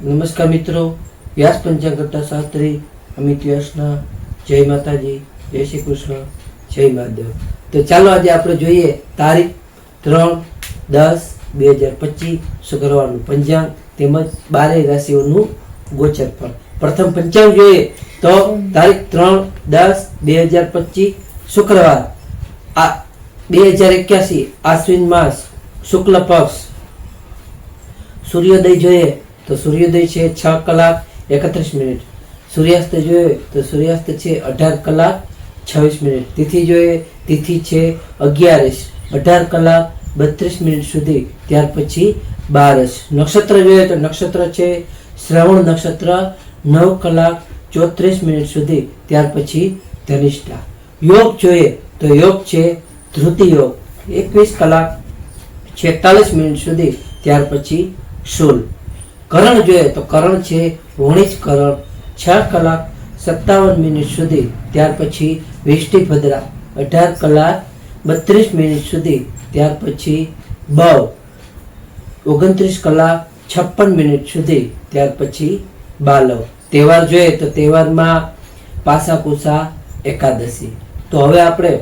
નમસ્કાર મિત્રો, વ્યાસ પંચાંગ કરતા શાસ્ત્રી અમિત વ્યાસના જય માતાજી, જય શ્રી કૃષ્ણ, જય મહાદેવ. તો ચાલો આજે આપણે જોઈએ તારીખ ત્રણ દસ બે હજાર પચીસ શુક્રવારનું પંચાંગ તેમજ બારે રાશિઓનું ગોચર ફળ. પ્રથમ પંચાંગ જોઈએ તો તારીખ ત્રણ દસ બે હજાર પચીસ શુક્રવાર. આ બે હજાર એક્યાસી આશ્વિન માસ શુક્લ પક્ષ. સૂર્યોદય જોઈએ તો સૂર્યોદય છે છ કલાક એકત્રીસ મિનિટ. સૂર્યાસ્ત જોઈએ તો સૂર્યાસ્ત છે અઢાર કલાક છવ્વીસ મિનિટ. તિથિ જોઈએ, તિથિ છે અગિયારસ. અઢાર કલાક બત્રીસ મિનિટ સુધી, ત્યાર પછી બારસ. નક્ષત્ર જોઈએ તો નક્ષત્ર છે શ્રવણ નક્ષત્ર, નવ કલાક ચોત્રીસ મિનિટ સુધી, ત્યાર પછી ધનિષ્ઠા. યોગ જોઈએ તો યોગ છે ધૃતિ યોગ એકવીસ કલાક છેતાલીસ મિનિટ સુધી, ત્યાર પછી શૂલ કરણ જોઈએ તો કરણ છે વણિજ કરણ. છ કલાક સત્તાવન મિનિટ સુધી. ત્યાર પછી વિષ્ટિભદ્રા અઢાર કલાક બત્રીસ મિનિટ સુધી. ત્યાર પછી બવ. ઓગણત્રીસ કલાક છપ્પન મિનિટ સુધી. ત્યાર પછી બાલવ. તહેવાર જોઈએ તો તહેવારમાં પાસાકુસા એકાદશી. તો હવે આપણે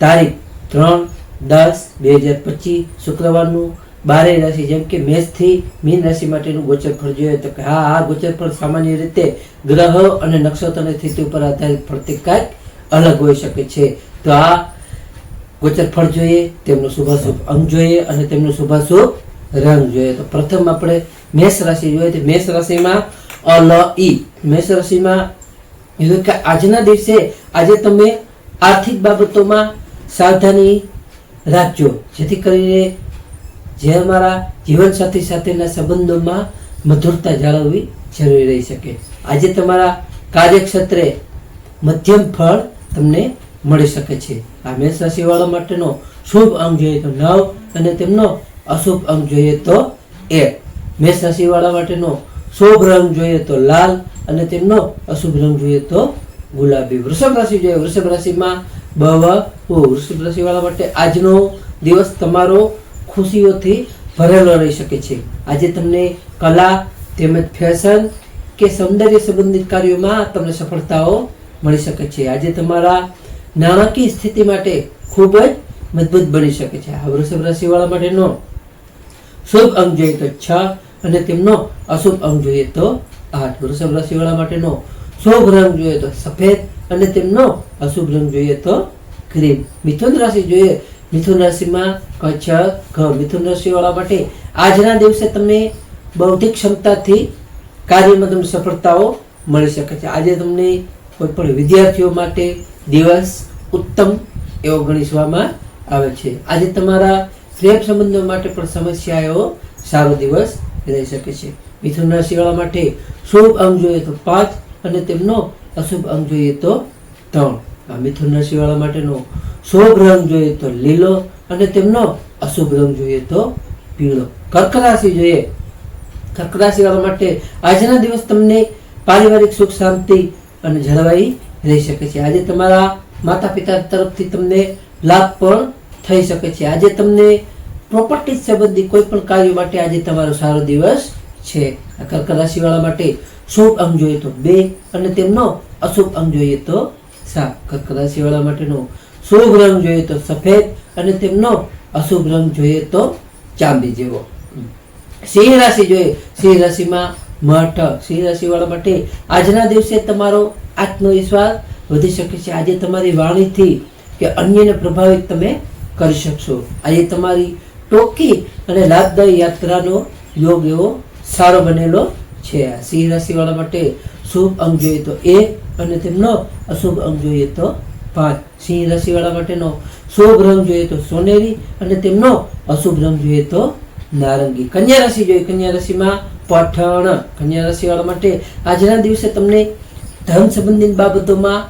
તારીખ ત્રણ દસ બે હજાર પચીસ શુક્રવારનું બારે રાશિ, જેમ કે મેષથી મીન રાશિ માટેનું ગોચર ફળ જોઈએ તો કે હા, આ ગોચર ફળ સામાન્ય રીતે ગ્રહો અને નક્ષત્રની સ્થિતિ ઉપર આધારિત ફળથી કાંઈક અલગ હોઈ શકે છે. તો આ ગોચર ફળ જોઈએ, તેમનું શુભાશુભ અંગ જોઈએ અને તેમનું શુભાશુભ રંગ જોઈએ. તો પ્રથમ આપણે મેષ રાશિ જોઈએ તો મેષ રાશિમાં અલ ઈ મેષ રાશિમાં કે આજના દિવસે આજે તમે આર્થિક બાબતોમાં સાવધાની રાખજો. જેથી કરીને જે અમારા જીવનસાથી સાથેના સંબંધોમાં મધુરતા જાળવવી જરૂરી રહી શકે. આજે તમારા કાર્યક્ષેત્રે મધ્યમ ફળ તમને મળી શકે છે. આ મેષ રાશિવાળા માટેનો શુભ અંગ જોઈએ તો નવ અને તેમનો અશુભ અંગ જોઈએ તો એક. મેષ રાશિવાળા માટેનો શુભ રંગ જોઈએ તો લાલ અને તેમનો અશુભ રંગ જોઈએ તો ગુલાબી. વૃષભ રાશિ જોઈએ. વૃષભ રાશિમાં બવ. વૃષભ રાશિવાળા માટે આજનો દિવસ તમારો ખુશીઓથી ભરેલો રહી શકે છે. આજે તમને કલા તેમજ ફેશન કે સૌંદર્ય સંબંધિત કાર્યોમાં તમને સફળતાઓ મળી શકે છે. આજે તમારા નાણાકીય સ્થિતિ માટે ખૂબ જ મજબૂત બની શકે છે. આ વૃષભ રાશિવાળા માટેનો શુભ અંક જોઈએ તો છ અને તેમનો અશુભ અંક જોઈએ તો આઠ. વૃષભ રાશિવાળા માટેનો શુભ રંગ જોઈએ તો સફેદ અને તેમનો અશુભ રંગ જોઈએ તો ક્રીમ. મિથુન રાશિ જોઈએ મિથુન રાશિમાં કચ્છ ઘ. મિથુન રાશિવાળા માટે આજના દિવસે તમને બૌદ્ધિક ક્ષમતાથી કાર્યમાં તમને સફળતાઓ મળી શકે છે. આજે તમને કોઈ પણ વિદ્યાર્થીઓ માટે દિવસ ઉત્તમ એવો ગણિસવામાં આવે છે. આજે તમારા પ્રેમ સંબંધો માટે પણ સમસ્યાઓ સારો દિવસ રહી શકે છે. મિથુન રાશિવાળા માટે શુભ અંગ જોઈએ તો પાંચ અને તેમનો અશુભ અંગ જોઈએ તો ત્રણ. મિથુન રાશિવાળા માટેનો શુભ રંગ જોઈએ તો લીલો અને તેમનો અશુભ રંગ જોઈએ તો પીળો. કર્ક રાશિ જોઈએ. કર્ક રાશિવાળા માટે આજના દિવસ તમને પારિવારિક સુખ, શાંતિ અને જળવાઈ રહી શકે છે. આજે તમારા માતા પિતા તરફથી તમને લાભ પણ થઈ શકે છે. આજે તમને પ્રોપર્ટી સંબંધી કોઈ પણ કાર્ય માટે આજે તમારો સારો દિવસ છે. કર્ક રાશિવાળા માટે શુભ અંગ જોઈએ તો બે અને તેમનો અશુભ અંગ જોઈએ તો સાત કર્ક રાશિવાળા માટેનો શુભ રંગ જોઈએ તો સફેદ અને તેમનો અશુભ રંગ જોઈએ તો ચાંદી જેવો. સિંહ રાશિ જોઈએ, સિંહ રાશિમાં મઠ. સિંહ રાશિવાળા માટે આજના દિવસે તમારો આત્મવિશ્વાસ વધી શકે છે. આજે તમારી વાણીથી કે અન્યને પ્રભાવિત તમે કરી શકશો. આજે તમારી ટોકી અને લાભદાયી યાત્રાનો યોગ એવો સારો બનેલો છે. સિંહ રાશિવાળા માટે શુભ અંગ જોઈએ તો એક અને તેમનો અશુભ અંગ જોઈએ તો પાંચ સિંહ રાશિવાળા માટેનો શુભ રંગ જોઈએ તો સોનેરી અને તેમનો અશુભ રંગ જોઈએ તો નારંગી. કન્યા રાશિ જોઈએ. કન્યા રાશિમાં પઠણ. કન્યા રાશિવાળા માટે આજના દિવસે તમને ધન સંબંધિત બાબતોમાં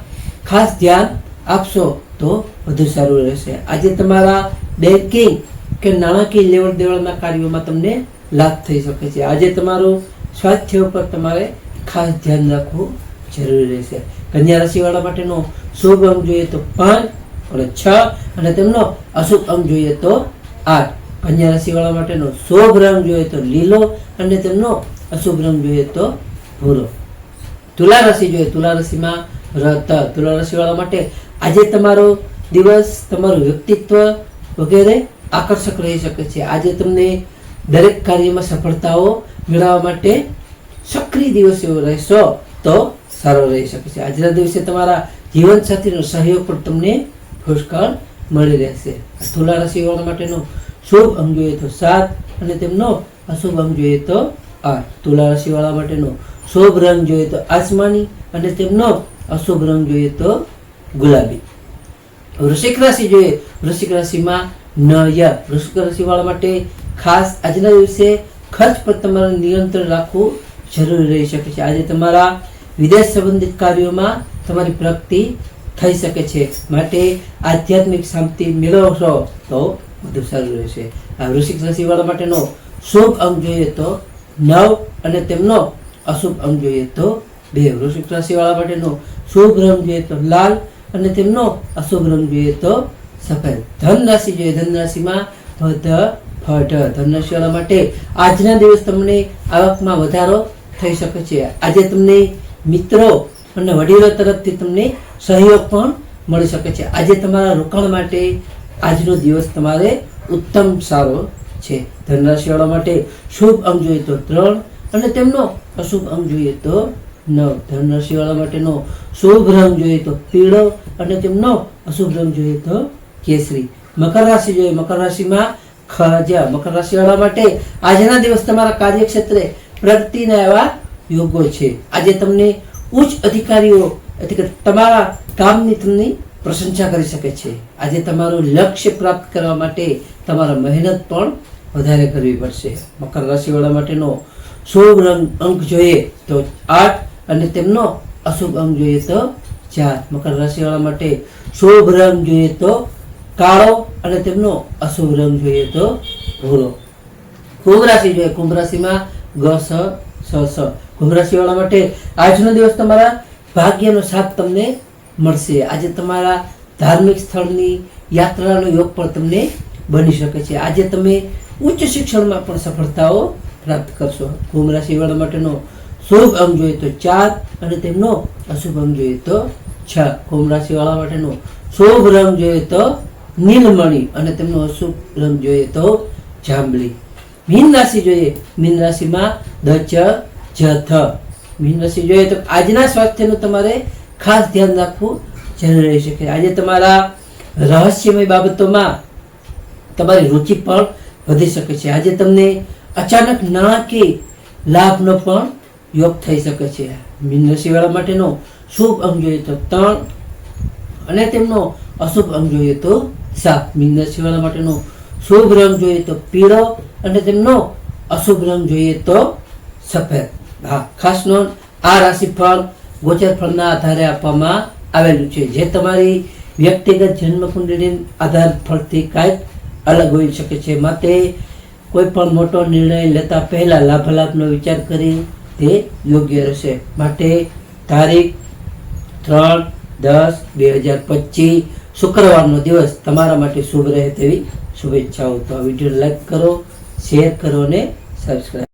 ખાસ ધ્યાન આપશો તો વધુ સારું રહેશે. આજે તમારા બેન્કિંગ કે નાણાકીય લેવડ દેવડના કાર્યોમાં તમને લાભ થઈ શકે છે. આજે તમારું સ્વાસ્થ્ય ઉપર તમારે ખાસ ધ્યાન રાખવું જરૂરી રહેશે. કન્યા રાશિવાળા માટેનો શુભ અંક જોઈએ તો પાંચ અને છ અને તેમનો અશુભ અંક જોઈએ તો આઠ. કન્યા રાશિવાળા માટેનો શુભ રંગ જોઈએ તો લીલો અને તેમનો અશુભ રંગ જોઈએ તો ભૂરો. તુલા રાશિ જોઈએ. તુલા રાશિમાં રત, તુલા રાશિવાળા માટે આજે તમારો દિવસ, તમારું વ્યક્તિત્વ વગેરે આકર્ષક રહી શકે છે. આજે તમને દરેક કાર્યમાં સફળતાઓ મેળવવા માટે સક્રિય દિવસ એવો રહેશો તો સારો રહી શકે છે. આજના દિવસે તમારા જીવનસાથીનો સહયોગ પણ તમને પુષ્કળ મળી રહેશે. તુલા રાશિવાળા માટેનો શુભ અંગ જોઈએ તો સાત અને તેમનો અશુભ અંગ જોઈએ તો આઠ. તુલા રાશિવાળા માટેનો શુભ રંગ જોઈએ તો આસમાની અને તેમનો અશુભ રંગ જોઈએ તો ગુલાબી. વૃશ્ચિક રાશિ જોઈએ, વૃશ્ચિક રાશિમાં નય વૃશ્ચિક રાશિવાળા માટે ખાસ આજના દિવસે ખર્ચ પર તમારે નિયંત્રણ રાખવું જરૂરી રહી શકે છે. આજે તમારા વિદેશ સંબંધિત કાર્યોમાં તમારી પ્રગતિ થઈ શકે છે. માટે આધ્યાત્મિક શાંતિ મેળવશો તો વધુ સારું રહેશે. આ વૃશ્ચિક રાશિવાળા માટેનો શુભ અંક જોઈએ તો નવ અને તેમનો અશુભ અંક જોઈએ તો બે. વૃશ્ચિક રાશિવાળા માટેનો શુભ રંગ જોઈએ તો લાલ અને તેમનો અશુભ રંગ જોઈએ તો સફેદ. ધન રાશિ જોઈએ. ધન રાશિમાં ભધ ફઢ ધન માટે આજના દિવસ તમને આવકમાં વધારો થઈ શકે છે. આજે તમને મિત્રો અને વડીલો તરફથી તમને સહયોગ પણ મળી શકે છે. આજે તમારા રોકાણ માટે આજનો દિવસ તમારે ઉત્તમ સારો છે. ધનરાશિવાળા માટે શુભ અંક જોઈએ તો ત્રણ અને તેમનો અશુભ અંક જોઈએ તો નવ. ધનરાશિવાળા માટેનો શુભ રંગ જોઈએ તો પીળો અને તેમનો અશુભ રંગ જોઈએ તો કેસરી. મકર રાશિ જોઈએ. મકર રાશિમાં ખજા. મકર રાશિવાળા માટે આજના દિવસ તમારા કાર્યક્ષેત્રે પ્રગતિના એવા યોગો છે. આજે તમને ઉચ્ચ અધિકારીઓ તમારા કામની તમને પ્રશંસા કરી શકે છે. આજે તમારું લક્ષ્ય પ્રાપ્ત કરવા માટે તમારે મહેનત પણ વધારે કરવી પડશે. મકર રાશિવાળા માટેનો શુભ રંગ, અંક જોઈએ તો આઠ અને તેમનો અશુભ અંક જોઈએ તો ચાર. મકર રાશિવાળા માટે શુભ રંગ જોઈએ તો કાળો અને તેમનો અશુભ રંગ જોઈએ તો ભૂરો. કુંભ રાશિ જોઈએ. કુંભ રાશિમાં ગ સ સ. કુંભ રાશિવાળા માટે આજનો દિવસ તમારા ભાગ્યનો સાથ તમને મળશે. આજે તમારા ધાર્મિક સ્થળની યાત્રાનો યોગ પણ તમને બની શકે છે. આજે તમે ઉચ્ચ શિક્ષણમાં પણ સફળતાઓ પ્રાપ્ત કરશો. કુંભ રાશિવાળા માટેનો શુભ અંગ જોઈએ તો ચાર અને તેમનો અશુભ અંગ જોઈએ તો છ. કુંભ રાશિવાળા માટેનો શુભ રંગ જોઈએ તો નીલમણી અને તેમનો અશુભ રંગ જોઈએ તો જાંબલી. મીન રાશિ જોઈએ. મીન રાશિમાં દ ચ જ થ મીન રાશિ જોઈએ તો આજના સ્વાસ્થ્યનું તમારે ખાસ ધ્યાન રાખવું જરૂરી રહી શકે. આજે તમારા રહસ્યમય બાબતોમાં તમારી રુચિ પણ વધી શકે છે. આજે તમને અચાનક નાણાકીય લાભનો પણ યોગ થઈ શકે છે. મીન રાશિવાળા માટેનો શુભ અંગ જોઈએ તો ત્રણ અને તેમનો અશુભ અંગ જોઈએ તો સાત મીન રાશિવાળા માટેનો શુભ રંગ જોઈએ તો પીળો અને તેમનો અશુભ રંગ જોઈએ તો સફેદ. હા, ખાસ નોંધ, આ રાશિફળ ગોચર ફળના આધારે આપવામાં આવેલું છે. જે તમારી વ્યક્તિગત જન્મ કુંડળી આધાર ફળથી કાંઈક અલગ હોઈ શકે છે. માટે કોઈ પણ મોટો નિર્ણય લેતા પહેલા લાભાલાભનો વિચાર કરી તે યોગ્ય રહેશે. માટે તારીખ ત્રણ દસ બે હજાર પચીસ, શુક્રવારનો દિવસ તમારા માટે શુભ રહે તેવી શુભેચ્છાઓ. તો આ વીડિયો લાઈક કરો, શેર કરો અને સબસ્ક્રાઈબ